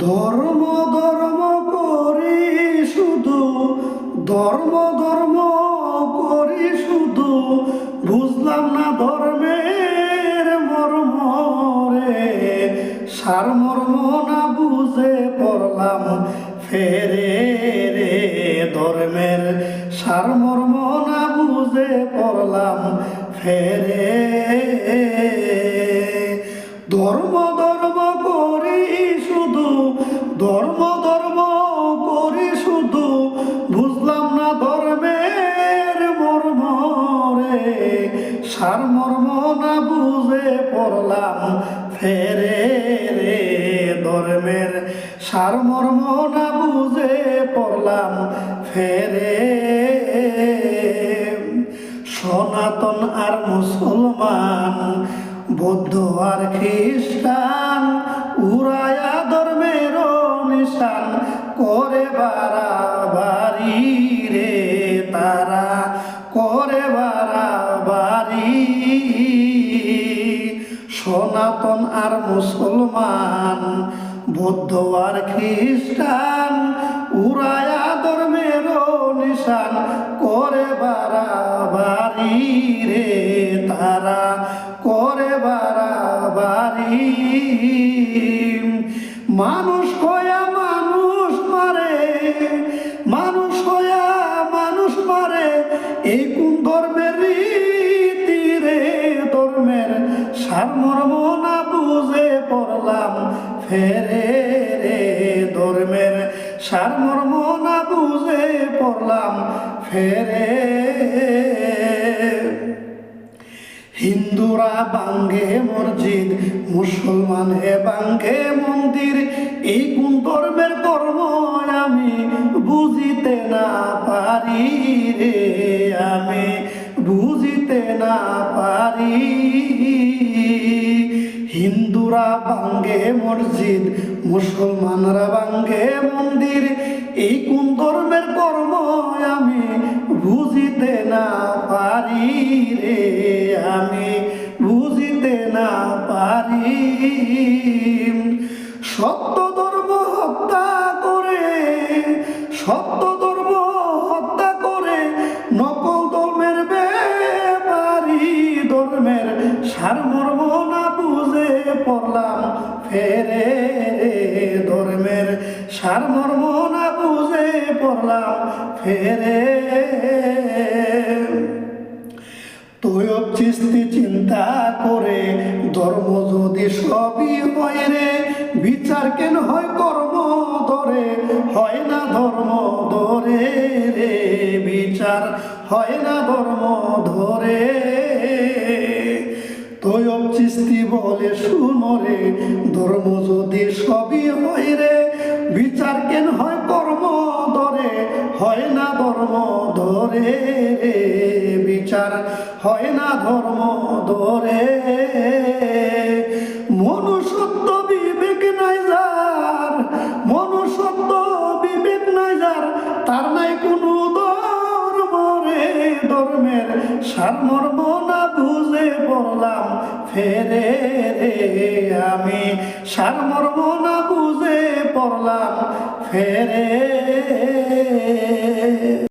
ধর্ম ধর্ম করি শুধু, ধর্ম ধর্ম করি শুধু। বুঝলাম না ধর্মের মর্ম রে, সার মর্ম না বুঝে পড়লাম ফেরে রে। ধর্মের সার মর্ম না বুঝে পড়লাম ফেরে। ধর্ম ধর্ম করি শুধু, ধর্ম ধর্ম করি শুধু। বুঝলাম না ধর্মের মর্ম রে সার মর্ম না বুঝে পড়লাম ফেরে রে। ধর্মের সার মর্ম না বুঝে পড়লাম ফেরে। সনাতন আর মুসলমান বৌদ্ধ আর খ্রিস্টান, উড়ায়া ধর্মের নিশান, করে বাড়াবাড়ি রে তারা, করে বাড়াবাড়ি। সনাতন আর মুসলমান, বৌদ্ধ আর খ্রিস্টান, উড়ায়া ধর্মের নিশান, করে বাড়াবাড়ি রে তারা বাড়াবাড়ি মানুষ হইয়া মানুষ মারে, মানুষ হইয়া মানুষ মারে এই কোন ধর্মের রীতি রে? ধর্মের সারমর্ম না বুঝে পড়লাম ফেরে রে। ধর্মের সারমর্ম না বুঝে পড়লাম ফেরে হিন্দুরা বাঙ্গে মসজিদ, মুসলমানে বাঙ্গে মন্দির। এই কোন ধর্মের কর্ম আমি বুঝিতে না পারি রে আমি? বুঝিতে না পারি। হিন্দুরা বাঙ্গে মসজিদ, মুসলমানরা বাঙ্গে মন্দির। এই কোন ধর্মের কর্ম আমি বুঝিতে না পারি রে আমি, বুঝিতে না পারি। সত্য ধর্ম হত্যা করে, সত্য ধর্ম হত্যা করে নকল ধর্মের ব্যাপারি ধর্মের সারমর্ম না বুঝে পড়লাম ফেরে। ধর্মের সারমর্ম না পড়লাম, ফেরে। তুই চিস্তি চিন্তা করে, ধর্ম যদি সবই হয় রে, বিচার কেন হয় কর্ম ধরে? হয় না ধর্ম ধরে রে, বিচার হয় না ধর্ম ধরে। তুই চিস্তি বলে শুনরে, ধর্ম যদি সবই ধরে বিচার হয় না ধর্ম ধরে। মনুষ্যত্ব বিবেক নাই যার, মনুষ্যত্ব বিবেক নাই যার, তার নাই কোনো ধর্ম রে। ধর্মের সারমর্ম না বুঝে পড়লাম ফেরে আমি। সারমর্ম না বুঝে পড়লাম ফেরে।